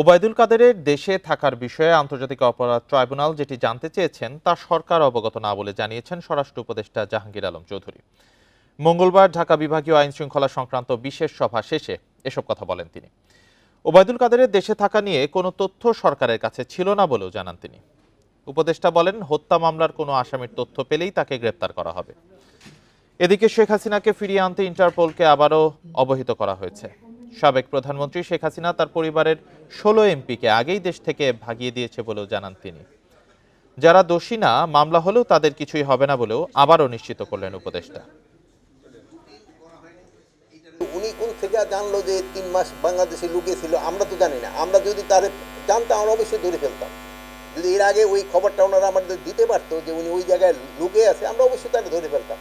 ওবায়দুল কাদেরের দেশে থাকার বিষয়ে আন্তর্জাতিক অপরাধ ট্রাইব্যুনাল যেটি জানতে চেয়েছেন, তা সরকার অবগত না বলে জানিয়েছেন স্বরাষ্ট্র উপদেষ্টা জাহাঙ্গীর আলম চৌধুরী। মঙ্গলবার ঢাকা বিভাগীয় আইন শৃঙ্খলা সংক্রান্ত বিশেষ সভা শেষে এসব কথা বলেন তিনি। ওবায়দুল কাদেরের দেশে থাকা নিয়ে কোনো তথ্য সরকারের কাছে ছিল না বলেও জানান তিনি। উপদেষ্টা বলেন, হত্যা মামলার কোনো আসামির তথ্য পেলেই তাকে গ্রেপ্তার করা হবে। এদিকে শেখ হাসিনাকে ফিরিয়ে আনতে ইন্টারপোলকে আবারও অবহিত করা হয়েছে। সাবেক প্রধানমন্ত্রী শেখ হাসিনা তার পরিবারের ষোলো এমপিকে আগেই দেশ থেকে ভাগিয়ে দিয়েছে বলেও জানান তিনি। যারা দোষী না, মামলা হলেও তাদের কিছুই হবে না বলেও আবারও নিশ্চিত করলেন উপদেষ্টা। উনি কোন থেকে জানলো যে তিন মাস বাংলাদেশে লুকিয়েছিল আমরা তো জানি না। আমরা যদি তাদের জানতাম, আমরা অবশ্যই ধরে ফেলতাম। যদি এর আগে ওই খবরটা ওনারা আমাদের দিতে পারতো যে উনি ওই জায়গায় লুকিয়ে আছে, আমরা অবশ্যই তাকে ধরে ফেলতাম।